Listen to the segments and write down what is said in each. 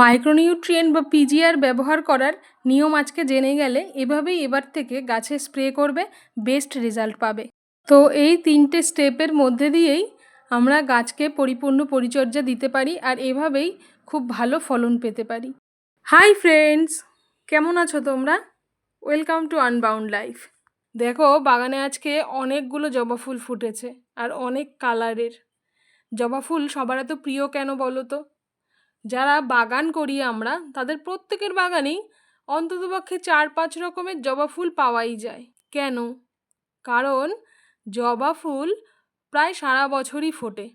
Micronutrient বা PGR ব্যবহার করার নিয়ম আজকে জেনে গেলে এভাবেই এবার থেকে গাছে স্প্রে করবে, বেস্ট রেজাল্ট পাবে। তো এই তিনটে স্টেপের মধ্যে দিয়েই আমরা গাছকে পরিপূর্ণ পরিচর্যা দিতে পারি আর এভাবেই খুব ভালো ফলন পেতে পারি। হাই ফ্রেন্ডস, কেমন আছো তোমরা? Welcome to unbound life. দেখো, বাগানে আজকে অনেকগুলো জবা ফুল ফুটেছে আর অনেক কালারের। জবা ফুল সবার এত প্রিয় কেন বলো তো? যারা বাগান করি আমরা, তাদের প্রত্যেকের বাগানেই অন্ততপক্ষে চার পাঁচ রকমের জবা ফুল পাওয়াই যায়। কেন? কারণ জবা ফুল প্রায় সারা বছরই ফোটে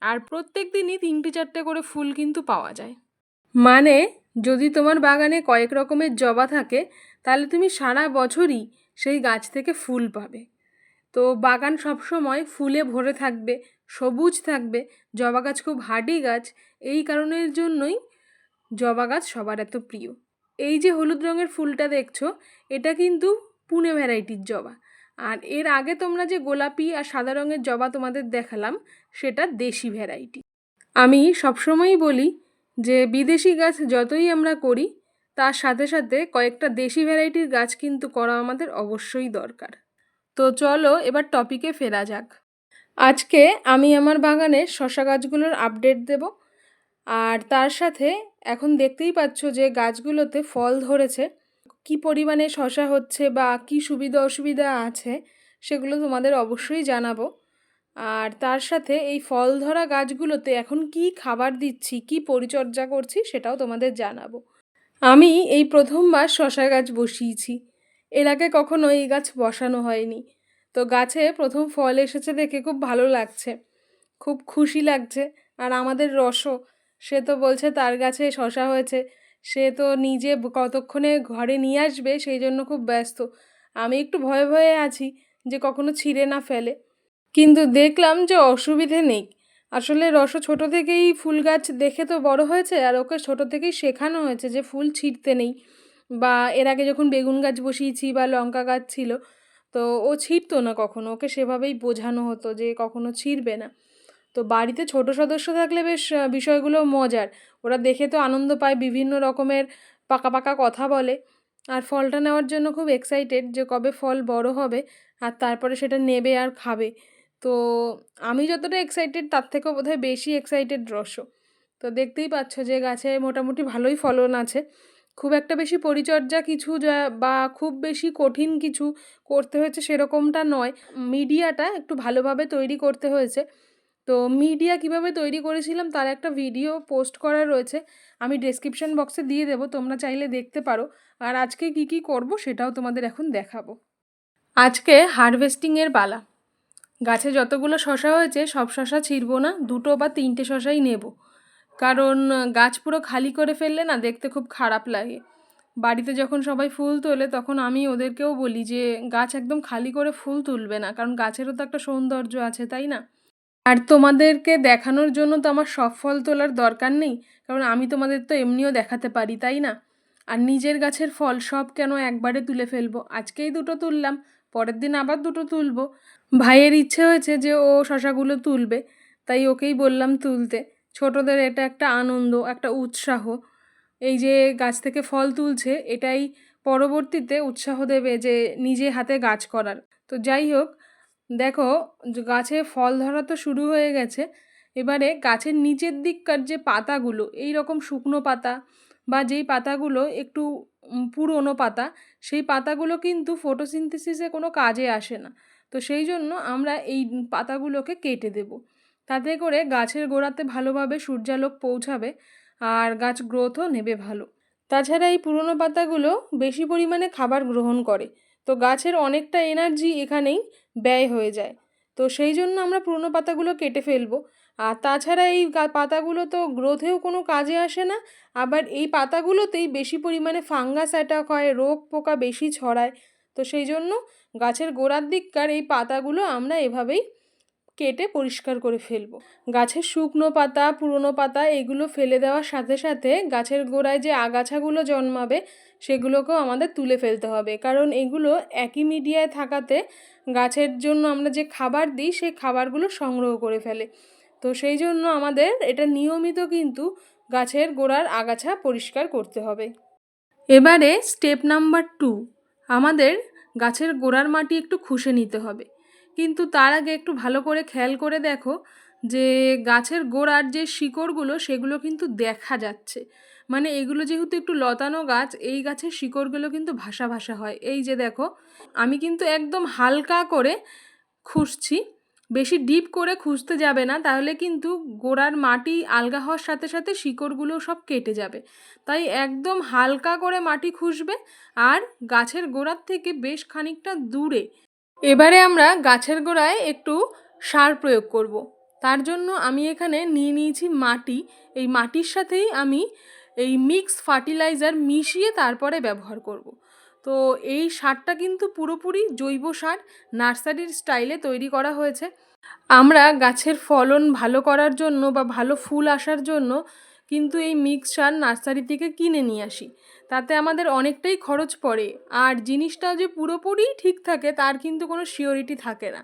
আর প্রত্যেক দিনই তিনটে চারটে করে ফুল কিন্তু পাওয়া যায়। মানে যদি তোমার বাগানে কয়েক রকমের জবা থাকে, তাহলে তুমি সারা বছরই সেই গাছ থেকে ফুল পাবে। তো বাগান সবসময় ফুলে ভরে থাকবে সবুজ থাকবে, জবা গাছ খুব হার্ডি গাছ, এই কারণের জন্যই জবা গাছ সবার এত প্রিয়। এই যে হলুদ রঙের ফুলটা দেখছ, এটা কিন্তু পুনে ভ্যারাইটির জবা। আর এর আগে তোমরা যে গোলাপি আর সাদা রঙের জবা তোমাদের দেখালাম, সেটা দেশি ভ্যারাইটি। আমি সবসময়ই বলি যে বিদেশি গাছ যতই আমরা করি, তার সাথে সাথে কয়েকটা দেশি ভ্যারাইটির গাছ কিন্তু করা আমাদের অবশ্যই দরকার। তো চলো এবার টপিকে ফেরা যাক। আজকে আমি আমার বাগানের শশা গাছগুলোর আপডেট দেব। আর তার সাথে এখন দেখতেই পাচ্ছ যে গাছগুলোতে ফল ধরেছে। কি পরিমাণে শশা হচ্ছে বা কি সুবিধা অসুবিধা আছে সেগুলো তোমাদের অবশ্যই জানাব। আর তার সাথে এই ফল ধরা গাছগুলোতে এখন কি খাবার দিচ্ছি, কি পরিচর্যা করছি সেটাও তোমাদের জানাব। আমি এই প্রথমবার শশা গাছ বসিয়েছি। এর আগে কখনো এই গাছ বসানো হয়নি। তো গাছে প্রথম ফল এসেছে দেখে খুব ভালো লাগছে। খুব খুশি লাগছে। আর আমাদের রসও, সে তো বলছে তার গাছে শশা হয়েছে। সে তো নিজে কতক্ষণে ঘরে নিয়ে আসবে সেই জন্য খুব ব্যস্ত। আমি একটু ভয়ে ভয়ে আছি যে কখনো ছিঁড়ে না ফেলে। কিন্তু দেখলাম যে অসুবিধে নেই। আসলে রস ছোট থেকেই ফুল গাছ দেখে তো বড় হয়েছে আর ওকে ছোট থেকেই শেখানো হয়েছে যে ফুল ছিঁড়তে নেই। বা এর আগে যখন বেগুন গাছ বসিয়েছি বা লঙ্কা গাছ ছিল তো ও ছিঁড়তো না কখনো। ওকে সেভাবেই বোঝানো হতো যে কখনো ছিঁড়বে না। তো বাড়িতে ছোট সদস্য থাকলে বেশ বিষয়গুলো মজার। ওরা দেখে তো আনন্দ পায়, বিভিন্ন রকমের পাকা পাকা কথা বলে। আর ফলটা নেওয়ার জন্য খুব এক্সাইটেড যে কবে ফল বড় হবে আর তারপরে সেটা নেবে আর খাবে। তো আমি যতটা এক্সাইটেড তার থেকেও বোধহয় বেশি এক্সাইটেড রস তো দেখতেই পাচ্ছ যে গাছে মোটামুটি ভালোই ফলন আছে। খুব একটা বেশি পরিচর্যা কিছু যা, বা খুব বেশি কঠিন কিছু করতে হয়েছে সেরকমটা নয়। মিডিয়াটা একটু ভালোভাবে তৈরি করতে হয়েছে। তো মিডিয়া কীভাবে তৈরি করেছিলাম তার একটা ভিডিও পোস্ট করা রয়েছে। আমি ডেসক্রিপশন বক্সে দিয়ে দেবো, তোমরা চাইলে দেখতে পারো। আর আজকে কি কি করব সেটাও তোমাদের এখন দেখাবো। আজকে হারভেস্টিংয়ের পালা। গাছে যতগুলো শশা হয়েছে, সব শশা ছিঁড়ব না, দুটো বা তিনটে শশাই নেব। কারণ গাছ পুরো খালি করে ফেললে না দেখতে খুব খারাপ লাগে। বাড়িতে যখন সবাই ফুল তোলে তখন আমি ওদেরকেও বলি যে, গাছ একদম খালি করে ফুল তুলবে না, কারণ গাছেরও তো একটা সৌন্দর্য আছে, তাই না? আর তোমাদেরকে দেখানোর জন্য তো আমার সব ফল তোলার দরকার নেই, কারণ আমি তোমাদের তো এমনিও দেখাতে পারি, তাই না? আর নিজের গাছের ফল সব কেন একবারে তুলে ফেলব? আজকেই দুটো তুললাম, পরের দিন আবার দুটো তুলবো। ভাইয়ের ইচ্ছে হয়েছে যে ও শশাগুলো তুলবে, তাই ওকেই বললাম তুলতে। ছোটদের এটা একটা আনন্দ, একটা উৎসাহ। এই যে গাছ থেকে ফল তুলছে, এটাই পরবর্তীতে উৎসাহ দেবে যে নিজে হাতে গাছ করার। তো যাই হোক, দেখো গাছে ফল ধরা তো শুরু হয়ে গেছে। এবারে গাছের নিচের দিককার যে পাতাগুলো, এই রকম শুকনো পাতা বা যেই পাতাগুলো একটু পুরনো পাতা, সেই পাতাগুলো কিন্তু ফটোসিনথেসিসে কোনো কাজে আসে না। তো সেই জন্য আমরা এই পাতাগুলোকে কেটে দেব। তাতে করে গাছের গোড়াতে ভালোভাবে সূর্যালোক পৌঁছাবে আর গাছ গ্রোথও নেবে ভালো। তাছাড়া এই পুরনো পাতাগুলো বেশি পরিমাণে খাবার গ্রহণ করে। তো গাছের অনেকটা এনার্জি এখানেই ব্যয় হয়ে যায়। তো সেই জন্য আমরা পুরনো পাতাগুলো কেটে ফেলব। আর তাছাড়া এই পাতাগুলো তো গ্রোথেও কোনো কাজে আসে না। আবার এই পাতাগুলোতেই বেশি পরিমাণে ফাঙ্গাস অ্যাটাক হয়, রোগ পোকা বেশি ছড়ায়। তো সেই জন্য গাছের গোড়ার দিককার এই পাতাগুলো আমরা এভাবেই কেটে পরিষ্কার করে ফেলব। গাছের শুকনো পাতা, পুরনো পাতা এগুলো ফেলে দেওয়ার সাথে সাথে গাছের গোড়ায় যে আগাছাগুলো জন্মাবে সেগুলোকেও আমাদের তুলে ফেলতে হবে। কারণ এগুলো একই মিডিয়ায় থাকাতে গাছের জন্য আমরা যে খাবার দিই সেই খাবারগুলো সংগ্রহ করে ফেলে। তো সেই জন্য আমাদের এটা নিয়মিত কিন্তু গাছের গোড়ার আগাছা পরিষ্কার করতে হবে। এবারে স্টেপ নাম্বার টু আমাদের গাছের গোড়ার মাটি একটু খুশে নিতে হবে। কিন্তু তার আগে একটু ভালো করে খেয়াল করে দেখো যে গাছের গোড়ার যে শিকড়গুলো, সেগুলো কিন্তু দেখা যাচ্ছে। মানে এগুলো যেহেতু একটু লতানো গাছ, এই গাছের শিকড়গুলো কিন্তু ভাসা ভাসা হয়। এই যে দেখো, আমি কিন্তু একদম হালকা করে খুঁজছি। বেশি ডিপ করে খুঁজতে যাবে না, তাহলে কিন্তু গোড়ার মাটি আলগা হওয়ার সাথে সাথে শিকড়গুলো সব কেটে যাবে। তাই একদম হালকা করে মাটি খুঁজবে, আর গাছের গোড়ার থেকে বেশ খানিকটা দূরে এবারে আমরা গাছের গোড়ায় একটু সার প্রয়োগ করব। তার জন্য আমি এখানে নিয়ে নিয়েছি মাটি এই মাটির সাথেই আমি এই মিক্স ফার্টিলাইজার মিশিয়ে তারপরে ব্যবহার করব। তো এই সারটা কিন্তু পুরোপুরি জৈব সার, নার্সারির স্টাইলে তৈরি করা হয়েছে আমরা গাছের ফলন ভালো করার জন্য বা ভালো ফুল আসার জন্য কিন্তু এই মিক্স সার নার্সারি থেকে কিনে নিয়ে আসি তাতে আমাদের অনেকটাই খরচ পড়ে। আর জিনিসটা যে পুরোপুরি ঠিক থাকে, তার কিন্তু কোনো শিওরিটি থাকে না।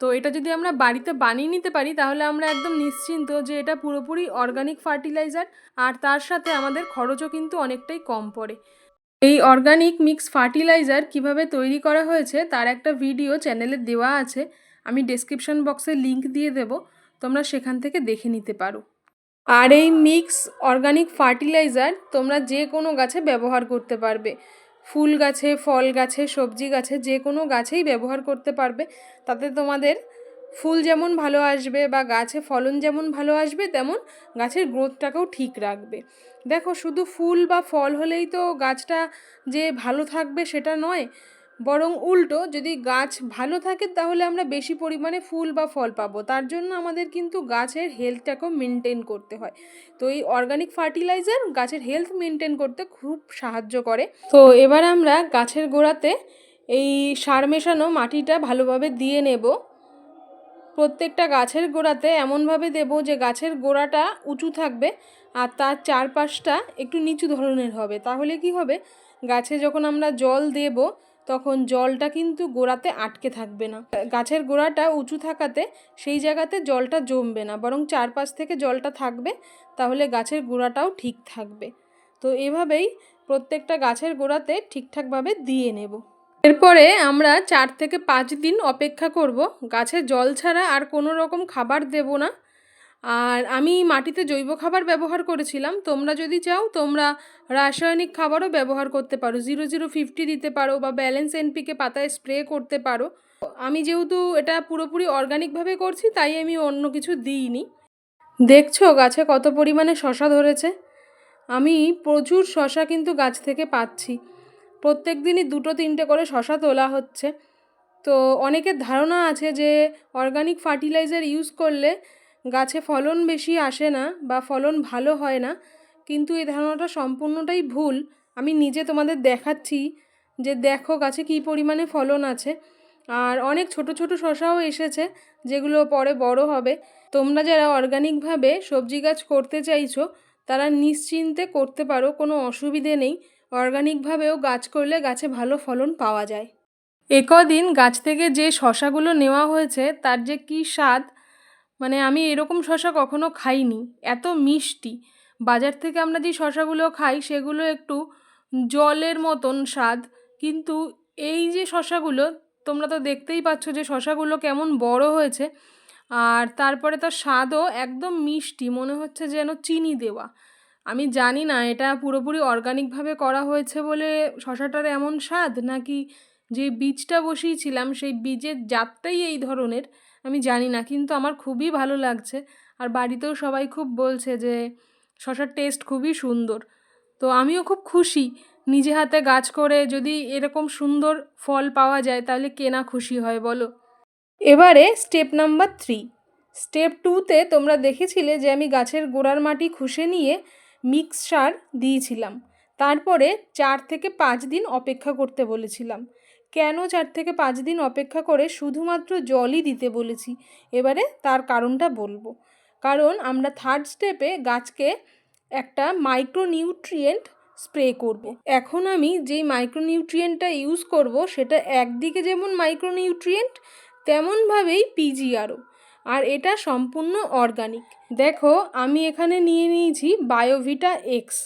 তো এটা যদি আমরা বাড়িতে বানিয়ে নিতে পারি, তাহলে আমরা একদম নিশ্চিন্ত যে এটা পুরোপুরি অর্গানিক ফার্টিলাইজার আর তার সাথে আমাদের খরচও কিন্তু অনেকটাই কম পড়ে। এই অর্গানিক মিক্স ফার্টিলাইজার কীভাবে তৈরি করা হয়েছে, তার একটা ভিডিও চ্যানেলে দেওয়া আছে। আমি ডেসক্রিপশন বক্সে লিংক দিয়ে দেব। তোমরা সেখান থেকে দেখে নিতে পারো। আর এই মিক্স অর্গানিক ফার্টিলাইজার তোমরা যে কোনো গাছে ব্যবহার করতে পারবে। ফুল গাছে, ফল গাছে, সবজি গাছে যে কোনো গাছেই ব্যবহার করতে পারবে। তাতে তোমাদের ফুল যেমন ভালো আসবে বা গাছে ফলন যেমন ভালো আসবে, তেমন গাছের গ্রোথটাকেও ঠিক রাখবে। দেখো, শুধু ফুল বা ফল হলেই তো গাছটা যে ভালো থাকবে সেটা নয় বরং উল্টো, যদি গাছ ভালো থাকে তাহলে আমরা বেশি পরিমাণে ফুল বা ফল পাবো। তার জন্য আমাদের কিন্তু গাছের হেলথটাকেও মেনটেন করতে হয়। তো এই অর্গানিক ফার্টিলাইজার গাছের হেলথ মেনটেন করতে খুব সাহায্য করে। তো এবার আমরা গাছের গোড়াতে এই সার মেশানো মাটিটা ভালোভাবে দিয়ে নেব। প্রত্যেকটা গাছের গোড়াতে এমনভাবে দেব যে গাছের গোড়াটা উঁচু থাকবে আর তার চারপাশটা একটু নিচু ধরনের হবে। তাহলে কি হবে? গাছে যখন আমরা জল দেব তখন জলটা কিন্তু গোড়াতে আটকে থাকবে না। গাছের গোড়াটা উঁচু থাকাতে সেই জায়গাতে জলটা জমবে না, বরং চারপাশ থেকে জলটা থাকবে, তাহলে গাছের গোড়াটাও ঠিক থাকবে। তো এভাবেই প্রত্যেকটা গাছের গোড়াতে ঠিকঠাকভাবে দিয়ে নেব। এরপরে আমরা চার থেকে পাঁচ দিন অপেক্ষা করব। গাছে জল ছাড়া আর কোনো রকম খাবার দেব না। আর আমি মাটিতে জৈব খাবার ব্যবহার করেছিলাম। তোমরা যদি চাও, তোমরা রাসায়নিক খাবারও ব্যবহার করতে পারো। জিরো জিরো ফিফটি দিতে পারো বা ব্যালেন্স এনপিকে পাতায় স্প্রে করতে পারো। আমি যেহেতু এটা পুরোপুরি অর্গানিকভাবে করছি, তাই আমি অন্য কিছু দিইনি। দেখছ, গাছে কত পরিমাণে শশা ধরেছে? আমি প্রচুর শশা কিন্তু গাছ থেকে পাচ্ছি। প্রত্যেক দিনই দুটো তিনটে করে শশা তোলা হচ্ছে। তো অনেকের ধারণা আছে যে অর্গানিক ফার্টিলাইজার ইউজ করলে গাছে ফলন বেশি আসে না বা ফলন ভালো হয় না, কিন্তু এই ধারণাটা সম্পূর্ণটাই ভুল। আমি নিজে তোমাদের দেখাচ্ছি যে দেখো গাছে কী পরিমাণে ফলন আছে। আর অনেক ছোট ছোট শশাও এসেছে, যেগুলো পরে বড় হবে। তোমরা যারা অর্গানিকভাবে সবজি গাছ করতে চাইছো, তারা নিশ্চিন্তে করতে পারো, কোনো অসুবিধে নেই। অর্গানিকভাবেও গাছ করলে গাছে ভালো ফলন পাওয়া যায়। একদিন গাছ থেকে যে শশাগুলো নেওয়া হয়েছে, তার যে কী স্বাদ মানে আমি এরকম শশা কখনো খাইনি, এত মিষ্টি। বাজার থেকে আমরা যে শশাগুলো খাই, সেগুলো একটু জলের মতন স্বাদ, কিন্তু এই যে শশাগুলো, তোমরা তো দেখতেই পাচ্ছ যে শশাগুলো কেমন বড় হয়েছে, আর তারপরে তার স্বাদও একদম মিষ্টি, মনে হচ্ছে যেন চিনি দেওয়া। আমি জানি না, এটা পুরোপুরি অর্গানিকভাবে করা হয়েছে বলে শশাটার এমন স্বাদ, নাকি যে বীজটা বসিয়েছিলাম, সেই বীজের জাতটাই এই ধরনের। আমি জানি না, কিন্তু আমার খুবই ভালো লাগছে। আর বাড়িতেও সবাই খুব বলছে যে, শশার টেস্ট খুবই সুন্দর। তো আমিও খুব খুশি। নিজে হাতে গাছ করে যদি এরকম সুন্দর ফল পাওয়া যায়, তাহলে কেনা খুশি হয় বলো? এবারে স্টেপ নাম্বার থ্রি স্টেপ টুতে তোমরা দেখেছিলে যে, আমি গাছের গোড়ার মাটি খুশে নিয়ে মিক্স সার দিয়েছিলাম। তারপরে চার থেকে পাঁচ দিন অপেক্ষা করতে বলেছিলাম। কেন চার থেকে পাঁচ দিন অপেক্ষা করে শুধুমাত্র জলই দিতে বলেছি? এবারে তার কারণটা বলব। কারণ আমরা থার্ড স্টেপে গাছকে একটা মাইক্রোনিউট্রিয়েন্ট স্প্রে করব। এখন আমি যেই মাইক্রোনিউট্রিয়েন্টটা ইউজ করব, সেটা একদিকে যেমন মাইক্রোনিউট্রিয়েন্ট তেমনভাবেই পিজিআরও আর এটা সম্পূর্ণ অর্গানিক দেখো, আমি এখানে নিয়ে নিয়েছি বায়োভিটা এক্স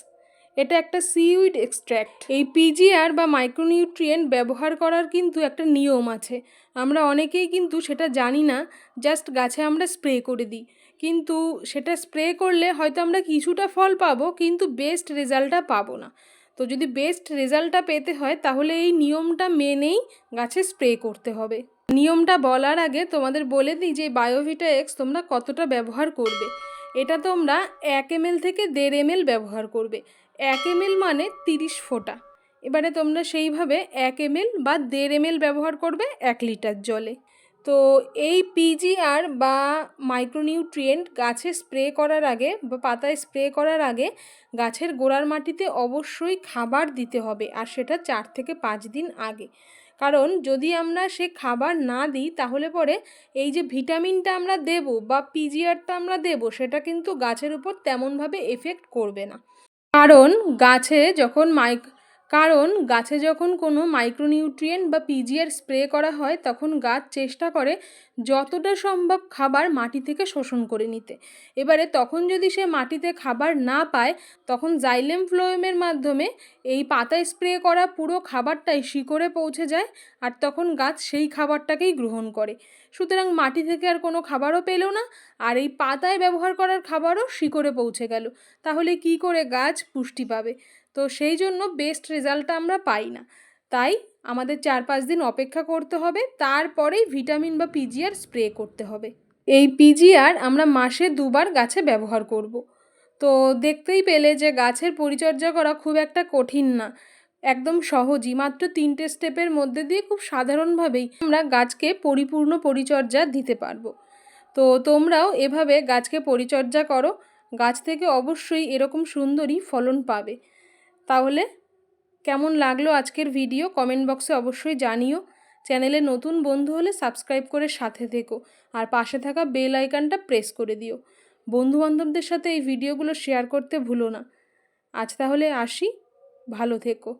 এটা একটা সিউইড এক্সট্র্যাক্ট এই পিজিআর বা মাইক্রোনিউট্রিয়েন্ট ব্যবহার করার কিন্তু একটা নিয়ম আছে। আমরা অনেকেই কিন্তু সেটা জানি না জাস্ট গাছে আমরা স্প্রে করে দিই। কিন্তু সেটা স্প্রে করলে হয়তো আমরা কিছুটা ফল পাবো, কিন্তু বেস্ট রেজাল্টটা পাবো না। তো যদি বেস্ট রেজাল্টটা পেতে হয়, তাহলে এই নিয়মটা মেনেই গাছে স্প্রে করতে হবে। নিয়মটা বলার আগে তোমাদের বলে দিই যে বায়োভিটা এক্স তোমরা কতটা ব্যবহার করবে। এটা তোমরা এক এমএল থেকে দেড় এমএল ব্যবহার করবে। এক এমএল মানে তিরিশ ফোঁটা। এবারে তোমরা সেইভাবে এক এমএল বা দেড় এমএল ব্যবহার করবে এক লিটার জলে। তো এই পিজিআর বা মাইক্রোনিউট্রিয়েন্ট গাছে স্প্রে করার আগে বা পাতায় স্প্রে করার আগে গাছের গোড়ার মাটিতে অবশ্যই খাবার দিতে হবে, আর সেটা চার থেকে পাঁচ দিন আগে। কারণ যদি আমরা সে খাবার না দিই, তাহলে পরে এই যে ভিটামিনটা আমরা দেব বা পিজিআরটা আমরা দেব, সেটা কিন্তু গাছের উপর তেমনভাবে এফেক্ট করবে না। কারণ গাছে যখন মাইক কারণ গাছে যখন কোনো মাইক্রোনিউট্রিয়েন্ট বা পিজিআর স্প্রে করা হয়, তখন গাছ চেষ্টা করে যতটা সম্ভব খাবার মাটি থেকে শোষণ করে নিতে। এবারে তখন যদি সে মাটিতে খাবার না পায়, তখন জাইলেম ফ্লোয়েমের মাধ্যমে এই পাতায় স্প্রে করা পুরো খাবারটাই শিকড়ে পৌঁছে যায় আর তখন গাছ সেই খাবারটাকেই গ্রহণ করে। সুতরাং মাটি থেকে আর কোনো খাবারও পেল না আর এই পাতায় ব্যবহার করার খাবারও শিকড়ে পৌঁছে গেল। তাহলে কি করে গাছ পুষ্টি পাবে? তো সেই জন্য বেস্ট রেজাল্টটা আমরা পাই না। তাই আমাদের চার পাঁচ দিন অপেক্ষা করতে হবে, তারপরেই ভিটামিন বা পিজিআর স্প্রে করতে হবে। এই পিজিআর আমরা মাসে দুবার গাছে ব্যবহার করব। তো দেখতেই পেলে যে গাছের পরিচর্যা করা খুব একটা কঠিন না, একদম সহজই। মাত্র তিনটে স্টেপের মধ্যে দিয়ে খুব সাধারণভাবেই আমরা গাছকে পরিপূর্ণ পরিচর্যা দিতে পারব। তো তোমরাও এভাবে গাছকে পরিচর্যা করো, গাছ থেকে অবশ্যই এরকম সুন্দরই ফলন পাবে। তাহলে কেমন লাগল আজকের ভিডিও? কমেন্ট বক্সে অবশ্যই জানিও। চ্যানেলে নতুন বন্ধু হলে সাবস্ক্রাইব করে সাথে থেকো আর পাশে থাকা বেল আইকনটা প্রেস করে দিও। বন্ধুবান্ধবদের সাথে এই ভিডিওগুলো শেয়ার করতে ভুলো না। আজ তাহলে আসি। ভালো থেকো।